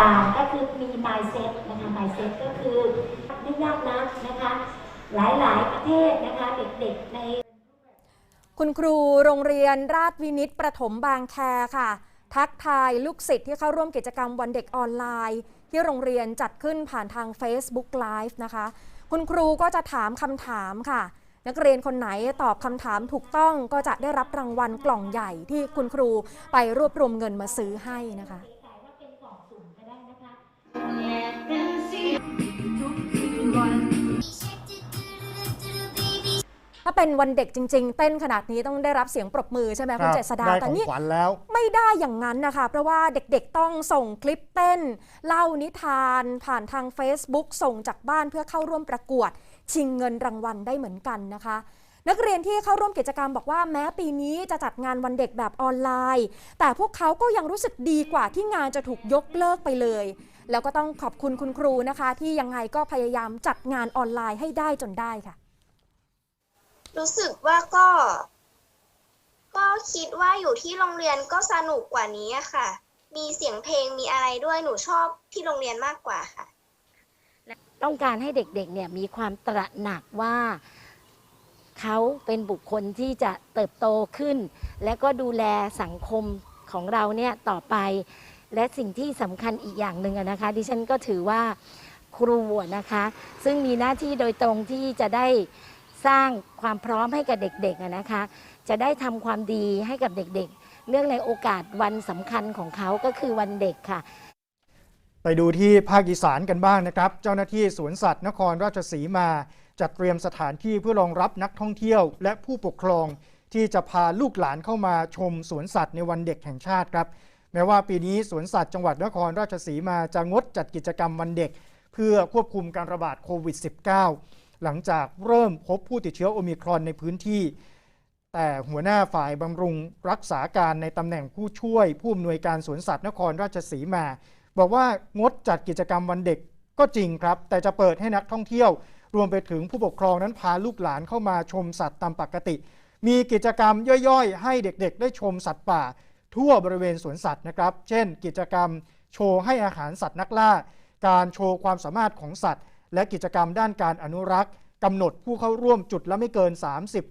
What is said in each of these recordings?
่างก็คือมี mindset นะคะ mindset ก็คือไม่ยากนะนะคะ หลายๆประเทศนะคะเด็กๆใน คุณครูโรงเรียนราชวินิตประถมบางแคค่ะ ทักทายลูกศิษย์ที่เข้าร่วมกิจกรรมวันเด็กออนไลน์ ที่โรงเรียนจัดขึ้นผ่านทาง Facebook Live นะคะ คุณครูก็จะถามคำถามค่ะนักเรียนคนไหนตอบคำถามถูกต้องก็จะได้รับรางวัลกล่องใหญ่ที่คุณครูไปรวบรวมเงินมาซื้อให้นะคะ เป็นวันเด็กจริง ๆ เต้นขนาดนี้ต้องได้รับเสียงปรบมือใช่ไหมคุณเจษดาได้แต่ของนี่ขวัญแล้วไม่ได้อย่างนั้นนะคะ เพราะว่าเด็กๆต้องส่งคลิปเต้น เล่านิทานผ่านทาง Facebook ส่งจากบ้านเพื่อเข้าร่วมประกวด ชิงเงินรางวัลได้เหมือนกันนะคะนักเรียนที่เข้าร่วมกิจกรรมบอกว่าแม้ปีนี้จะจัดงานวันเด็กแบบออนไลน์ แต่พวกเขาก็ยังรู้สึกดีกว่าที่งานจะถูกยกเลิกไปเลย แล้วก็ต้องขอบคุณคุณครูนะคะ ที่ยังไงก็พยายามจัดงานออนไลน์ให้ได้จนได้ค่ะ รู้สึกว่าก็ ก็คิดว่าอยู่ที่โรงเรียนก็สนุกกว่านี้ค่ะ มีเสียงเพลงมีอะไรด้วยหนูชอบที่โรงเรียนมากกว่าค่ะ ต้องการให้เด็กๆเนี่ยมีความตระหนักว่าเขาเป็นบุคคลที่จะเติบโตขึ้น และก็ดูแลสังคมของเราเนี่ยต่อไป และสิ่งที่สำคัญอีกอย่างหนึ่งนะคะดิฉันก็ถือว่าครูนะคะ ซึ่งมีหน้าที่โดยตรงที่จะได้ สร้างความพร้อมให้กับเด็กๆนะคะ จะได้ทำความดีให้กับเด็กๆ เรื่องในโอกาสวันสำคัญของเขาก็คือวันเด็กค่ะ ไปดูที่ภาคอีสานกันบ้างนะครับ เจ้าหน้าที่สวนสัตว์นครราชสีมา จัดเตรียมสถานที่เพื่อรองรับนักท่องเที่ยว และผู้ปกครอง ที่จะพาลูกหลานเข้ามาชมสวนสัตว์ในวันเด็กแห่งชาติครับแม้ว่าปีนี้สวนสัตว์จังหวัดนครราชสีมาจะงดจัดกิจกรรมวันเด็ก เพื่อควบคุมการระบาดโควิด -19 หลังจากเริ่มพบผู้ติดเชื้อโอมิครอนในพื้นที่ แต่หัวหน้าฝ่ายบำรุงรักษาการในตำแหน่งผู้ช่วย ผู้อำนวยการสวนสัตว์นครราชสีมา บอกว่างดจัดกิจกรรมวันเด็กก็จริงครับ แต่จะเปิดให้นักท่องเที่ยว รวมไปถึงผู้ปกครองนั้นพาลูกหลานเข้ามาชมสัตว์ตามปกติ มีกิจกรรมย่อยๆ ให้เด็กๆ ได้ชมสัตว์ป่า ทั่วบริเวณสวนสัตว์นะครับ เช่น กิจกรรม โชว์ให้อาหารสัตว์นักล่า การโชว์ความสามารถของสัตว์ และกิจกรรมด้านการอนุรักษ์กำหนดผู้เข้าร่วมจุดละไม่เกิน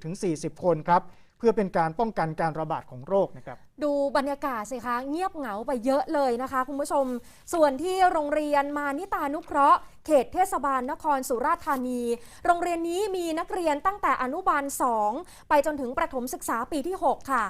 30-40 คนครับเพื่อเป็นการป้องกันการระบาดของโรคนะครับ ดูบรรยากาศสิคะ เงียบเหงาไปเยอะเลยนะคะคุณผู้ชม ส่วนที่โรงเรียนมานิตานุเคราะห์ เขตเทศบาลนครสุราษฎร์ธานี โรงเรียนนี้มีนักเรียนตั้งแต่อนุบาล 2 ไปจนถึงประถมศึกษาปีที่ 6 ค่ะ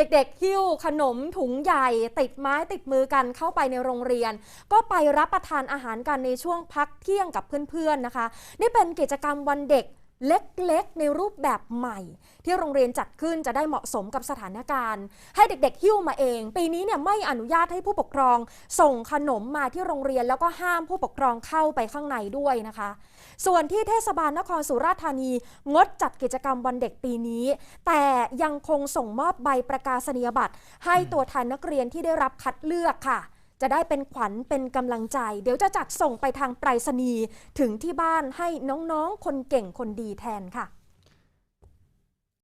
เด็กๆหิ้วขนมถุงใหญ่ ติดไม้ติดมือกันเข้าไปในโรงเรียน ก็ไปรับประทานอาหารกันในช่วงพักเที่ยงกับเพื่อนๆนะคะ นี่เป็นกิจกรรมวันเด็ก เล็กๆ ในรูปแบบใหม่ ที่โรงเรียนจัดขึ้นจะได้เหมาะสมกับสถานการณ์ ให้เด็กๆ หิ้วมาเอง ปีนี้เนี่ยไม่อนุญาตให้ผู้ปกครอง ส่งขนมมาที่โรงเรียนแล้วก็ห้ามผู้ปกครองเข้าไปข้างในด้วยนะคะ ส่วนที่เทศบาลนครสุราษฎร์ธานี งดจัดกิจกรรมวันเด็กปีนี้ แต่ยังคงส่งมอบใบประกาศนียบัตรให้ตัวแทนนักเรียนที่ได้รับคัดเลือกค่ะ จะได้เป็นขวัญเป็นกำลังใจ เดี๋ยวจะจัดส่งไปทางไปรษณีย์ถึงที่บ้านให้น้องๆ คนเก่งคนดีแทนค่ะ